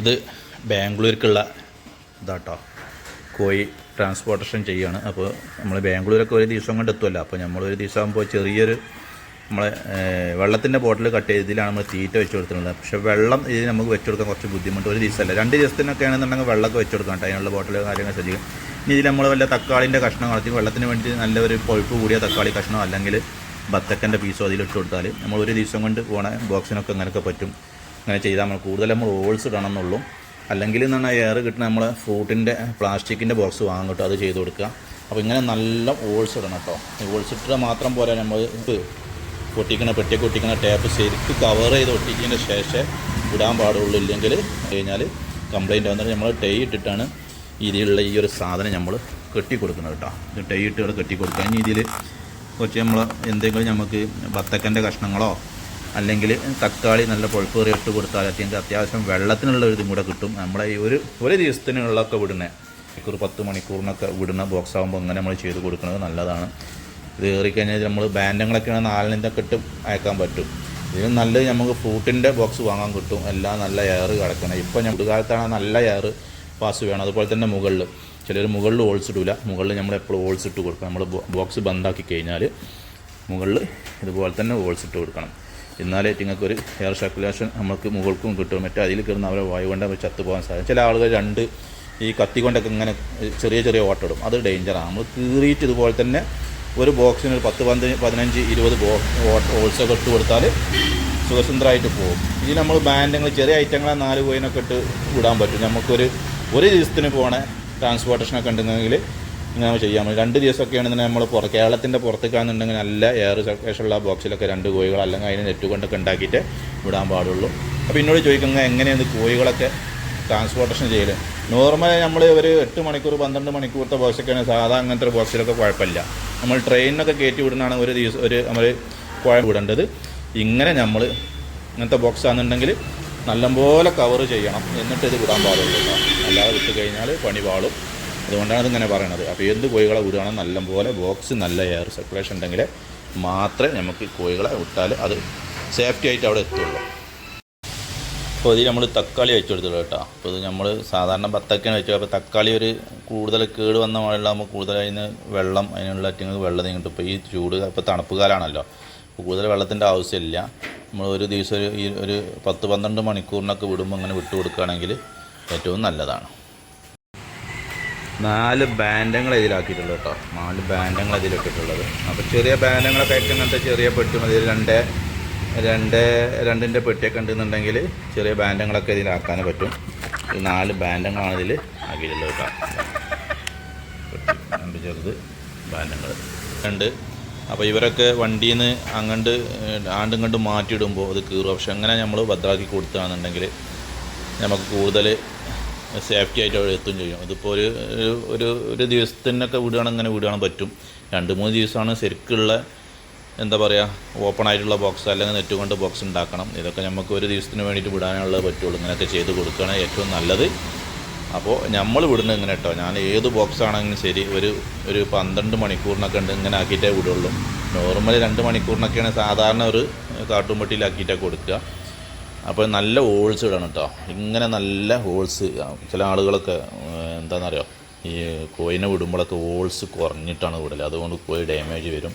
ഇത് ബാംഗ്ലൂർക്കുള്ള ഇതാട്ടോ. കോഴി ട്രാൻസ്പോർട്ടേഷൻ ചെയ്യാണ്. അപ്പോൾ നമ്മൾ ബാംഗ്ലൂരൊക്കെ ഒരു ദിവസം കൊണ്ട് എത്തുമല്ലോ അപ്പോൾ നമ്മൾ ഒരു ദിവസം ആകുമ്പോൾ ചെറിയൊരു നമ്മളെ വെള്ളത്തിന്റെ ബോട്ടിൽ കട്ട് ചെയ്തതിലാണ് നമ്മൾ തീറ്റ വെച്ച് കൊടുത്തിട്ടുള്ളത് പക്ഷേ വെള്ളം ഇതിന് നമുക്ക് വെച്ച് കൊടുക്കാൻ കുറച്ച് ബുദ്ധിമുട്ട്. ഒരു ദിവസമല്ല. രണ്ട് ദിവസത്തിനൊക്കെ ആണെന്നുണ്ടെങ്കിൽ വെള്ളമൊക്കെ വെച്ച് കൊടുക്കാം അതിനുള്ള ബോട്ടിൽ കാര്യങ്ങൾ ശ്രദ്ധിക്കും ഇനി ഇതിൽ നമ്മൾ വല്ല തക്കാളിന്റെ കഷ്ണം കളത്തി വെള്ളത്തിന് വേണ്ടി നല്ലൊരു ഒരു കൊഴുപ്പ് കൂടിയ തക്കാളി കഷ്ണം അല്ലെങ്കിൽ ബത്തക്കന്റെ പീസോ അതിലിട്ട് കൊടുത്താൽ നമ്മൾ ഒരു ദിവസം കൊണ്ട് പോണ ബോക്സിനൊക്കെ അങ്ങനെയൊക്കെ പറ്റും. അങ്ങനെ ചെയ്താൽ നമ്മൾ കൂടുതൽ നമ്മൾ ഓൾസ് ഇടണം എന്നുള്ളൂ അല്ലെങ്കിൽ എന്നാണ് എയർ കിട്ടുന്ന നമ്മൾ ഫ്രൂട്ടിന്റെ പ്ലാസ്റ്റിക്കിന്റെ ബോക്സ് വാങ്ങും കേട്ടോ അത് ചെയ്ത് കൊടുക്കുക. അപ്പോൾ ഇങ്ങനെ നല്ല ഓൾസ് ഇടണം കേട്ടോ. ഓൾസ് ഇട്ടാൽ മാത്രം പോരാ നമ്മൾ പൊട്ടിക്കണ പെട്ടിയൊക്കെ ഒട്ടിക്കണ ടേപ്പ് ശരിക്ക് കവർ ചെയ്ത് ഒട്ടിച്ചതിന് ശേഷം ഇടാൻ പാടുള്ളൂ. ഇല്ലെങ്കിൽ കഴിഞ്ഞാൽ കംപ്ലയിന്റ് വന്നിട്ട് നമ്മൾ ടൈ ഇട്ടിട്ടാണ് ഇതിലുള്ള ഈ ഒരു സാധനം നമ്മൾ കെട്ടി കൊടുക്കുന്നത് കേട്ടോ. ഇത് ടൈ ഇട്ട് കെട്ടി കൊടുക്കുക. ഇനി ഇതിൽ കുറച്ച് നമ്മൾ എന്തെങ്കിലും നമുക്ക് ബത്തക്കന്റെ കഷ്ണങ്ങളോ അല്ലെങ്കിൽ തക്കാളി നല്ല പൊഴുപ്പേറി ഇട്ട് കൊടുത്താൽ അത്യന്ത അത്യാവശ്യം വെള്ളത്തിനുള്ള ഒരു ഇതും കൂടെ കിട്ടും. നമ്മളെ ഈ ഒരു ഒരു ദിവസത്തിനുള്ളൊക്കെ വിടുന്നത് മണിക്കൂർ പത്ത് മണിക്കൂറിനൊക്കെ വിടുന്ന ബോക്സ് ആകുമ്പോൾ അങ്ങനെ നമ്മൾ ചെയ്ത് കൊടുക്കുന്നത് നല്ലതാണ്. ഇത് കയറിക്കഴിഞ്ഞാൽ നമ്മൾ ബാൻഡങ്ങളൊക്കെയാണ് നാലിനൊക്കെ ഇട്ട് അയക്കാൻ പറ്റും. ഇതിന് നല്ലത് നമുക്ക് ഫ്രൂട്ടിന്റെ ബോക്സ് വാങ്ങാൻ കിട്ടും. എല്ലാം നല്ല എയർ കിടക്കണം. ഇപ്പോൾ ഞാൻ കാലത്താണ് നല്ല എയർ പാസ് വേണം. അതുപോലെ തന്നെ മുകളിൽ ചിലർ മുകളിൽ ഹോൾസ് ഇടില്ല മുകളിൽ നമ്മൾ എപ്പോഴും ഹോൾസ് ഇട്ട് കൊടുക്കണം. നമ്മൾ ബോക്സ് ബന്ധാക്കി കഴിഞ്ഞാൽ മുകളിൽ ഇതുപോലെ തന്നെ ഹോൾസ് ഇട്ട് കൊടുക്കണം. എന്നാലേ നിങ്ങൾക്ക് ഒരു എയർ സർക്കുലേഷൻ നമുക്ക് മുകൾക്കും കിട്ടും. മറ്റേ അതിൽ കയറുന്ന അവരെ വായു കൊണ്ട് അവർ ചത്തുപോകാൻ സാധിക്കും ചില ആളുകൾ രണ്ട് ഈ കത്തി കൊണ്ടൊക്കെ ഇങ്ങനെ ചെറിയ ചെറിയ ഓട്ടിടും അത് ഡേഞ്ചറാണ് നമ്മൾ കീറിയിട്ട് ഇതുപോലെ തന്നെ ഒരു ബോക്സിന് ഒരു പത്ത് പന്ത് പതിനഞ്ച് ഇരുപത് ബോ ഹോൾസൊക്കെ ഇട്ട് കൊടുത്താൽ സുഖസുന്ദരമായിട്ട് പോകും. ഇനി നമ്മൾ ബാൻഡുകൾ ചെറിയ ഐറ്റങ്ങളെ നാല് കോയിനൊക്കെ ഇട്ട് വിടാൻ പറ്റും. നമുക്കൊരു ഒരു ദിവസത്തിന് പോണ ട്രാൻസ്പോർട്ടേഷനൊക്കെ ഉണ്ടെങ്കിൽ ഇങ്ങനെ ചെയ്യാൻ പറ്റും രണ്ട് ദിവസമൊക്കെയാണ് തന്നെ നമ്മൾ പുറ കേരളത്തിന്റെ പുറത്തേക്കാണെന്നുണ്ടെങ്കിൽ നല്ല എയർ സർക്കേഷനുള്ള ബോക്സിലൊക്കെ രണ്ട് കോഴികൾ അല്ലെങ്കിൽ അതിന് നെറ്റ് കൊണ്ടൊക്കെ ഉണ്ടാക്കിയിട്ട് വിടാൻ പാടുള്ളൂ. അപ്പോൾ എന്നോട് ചോദിക്കുന്നത് എങ്ങനെയാണ് കോഴികളൊക്കെ ട്രാൻസ്പോർട്ടേഷൻ ചെയ്യൽ നോർമലി നമ്മൾ ഒരു എട്ട് മണിക്കൂർ പന്ത്രണ്ട് മണിക്കൂറത്തെ ബോക്സൊക്കെയാണ് സാധാ അങ്ങനത്തെ ഒരു ബോക്സിലൊക്കെ കുഴപ്പമില്ല നമ്മൾ ട്രെയിനിനൊക്കെ കയറ്റി വിടുന്നതാണ് ഒരു ദിവസം ഒരു നമ്മൾ കുഴ വിടേണ്ടത്. ഇങ്ങനെ നമ്മൾ ഇങ്ങനത്തെ ബോക്സ് ആണെന്നുണ്ടെങ്കിൽ നല്ലപോലെ കവർ ചെയ്യണം. എന്നിട്ട് ഇത് വിടാൻ പാടുള്ളൂ. അല്ലാതെ വിട്ട് കഴിഞ്ഞാൽ പണി പാളും. അതുകൊണ്ടാണ് ഇതിങ്ങനെ പറയണത്. അപ്പോൾ എന്ത് കോഴികളെ വിടുകയാണെങ്കിൽ നല്ലപോലെ ബോക്സ് നല്ല എയർ സർക്കുലേഷൻ ഉണ്ടെങ്കിൽ മാത്രമേ നമുക്ക് കോഴികളെ വിട്ടാൽ അത് സേഫ്റ്റി ആയിട്ട് അവിടെ എത്തുള്ളൂ. അപ്പോൾ ഇതിൽ നമ്മൾ തക്കാളി വെച്ച് കൊടുത്തുള്ളൂ കേട്ടോ. അപ്പോൾ ഇത് നമ്മൾ സാധാരണ ബത്തക്കാണ് വെച്ചത്. അപ്പോൾ തക്കാളി ഒരു കൂടുതൽ കേട് വന്ന മഴയിലാകുമ്പോൾ കൂടുതൽ അതിന് വെള്ളം അതിനുള്ള അറ്റങ്ങൾക്ക് വെള്ളം നീങ്ങിട്ട് ഇപ്പോൾ ഈ ചൂട് ഇപ്പോൾ തണുപ്പ് കാലമാണല്ലോ അപ്പോൾ കൂടുതൽ വെള്ളത്തിന്റെ ആവശ്യമില്ല. നമ്മൾ ഒരു ദിവസം ഒരു ഒരു പത്ത് പന്ത്രണ്ട് മണിക്കൂറിനൊക്കെ വിടുമ്പോൾ അങ്ങനെ വിട്ടു കൊടുക്കുകയാണെങ്കിൽ ഏറ്റവും നല്ലതാണ്. നാല് ബാൻഡങ്ങൾ ഇതിലാക്കിയിട്ടുള്ളത് കേട്ടോ. നാല് ബാൻഡങ്ങൾ ഇതിലിട്ടിട്ടുള്ളത്. അപ്പോൾ ചെറിയ ബാൻഡങ്ങളൊക്കെ ആയിട്ട് ഇങ്ങനത്തെ ചെറിയ പെട്ടി മതി. രണ്ട് രണ്ട് രണ്ടിന്റെ പെട്ടിയൊക്കെ ഉണ്ടെന്നുണ്ടെങ്കിൽ ചെറിയ ബാൻഡങ്ങളൊക്കെ ഇതിലാക്കാൻ പറ്റും. ഈ നാല് ബാൻഡങ്ങളാണ് ഇതിൽ ആക്കിയിട്ടുള്ളത് കേട്ടോ. രണ്ട് ചെറുത് ബാൻഡങ്ങൾ. രണ്ട് അപ്പോൾ ഇവരൊക്കെ വണ്ടിയിൽ നിന്ന് അങ്ങോട്ട് ആണ്ടും ഇങ്ങോട്ട് മാറ്റിയിടുമ്പോൾ അത് കീറും. പക്ഷെ അങ്ങനെ നമ്മൾ ഭദ്രാക്കി കൊടുക്കുകയാണെന്നുണ്ടെങ്കിൽ നമുക്ക് കൂടുതൽ സേഫ്റ്റി ആയിട്ട് അവിടെ എത്തുകയും ചെയ്യും. ഇതിപ്പോൾ ഒരു ഒരു- ഒരു ഒരു ദിവസത്തിനൊക്കെ വിടുകയാണെങ്കിൽ അങ്ങനെ വിടുകയാണ് പറ്റും. രണ്ട് മൂന്ന് ദിവസമാണ് ശരിക്കുള്ള എന്താ പറയുക ഓപ്പൺ ആയിട്ടുള്ള ബോക്സ് അല്ലെങ്കിൽ നെറ്റ് കൊണ്ട് ബോക്സ് ഉണ്ടാക്കണം. ഇതൊക്കെ നമുക്ക് ഒരു ദിവസത്തിന് വേണ്ടിയിട്ട് വിടാനുള്ളത് പറ്റുള്ളൂ. ഇങ്ങനെയൊക്കെ ചെയ്ത് കൊടുക്കുകയാണ് ഏറ്റവും നല്ലത്. അപ്പോൾ നമ്മൾ വിടുന്നത് ഇങ്ങനെ കേട്ടോ ഞാൻ ഏത് ബോക്സ് ആണെങ്കിലും ശരി ഒരു ഒരു പന്ത്രണ്ട് മണിക്കൂറിനൊക്കെ ഉണ്ട് ഇങ്ങനെ ആക്കിയിട്ടേ വിടുള്ളൂ. നോർമലി രണ്ട് മണിക്കൂറിനൊക്കെയാണ് സാധാരണ ഒരു കാട്ടുംപട്ടിയിലാക്കിയിട്ടേ കൊടുക്കുക. അപ്പോൾ നല്ല ഹോൾസ് ഇടണം കേട്ടോ ഇങ്ങനെ നല്ല ഹോൾസ് ചില ആളുകളൊക്കെ എന്താണെന്നറിയോ ഈ കോയിനെ വിടുമ്പോഴൊക്കെ ഹോൾസ് കുറഞ്ഞിട്ടാണ് വിടൽ അതുകൊണ്ട് കോയി ഡാമേജ് വരും.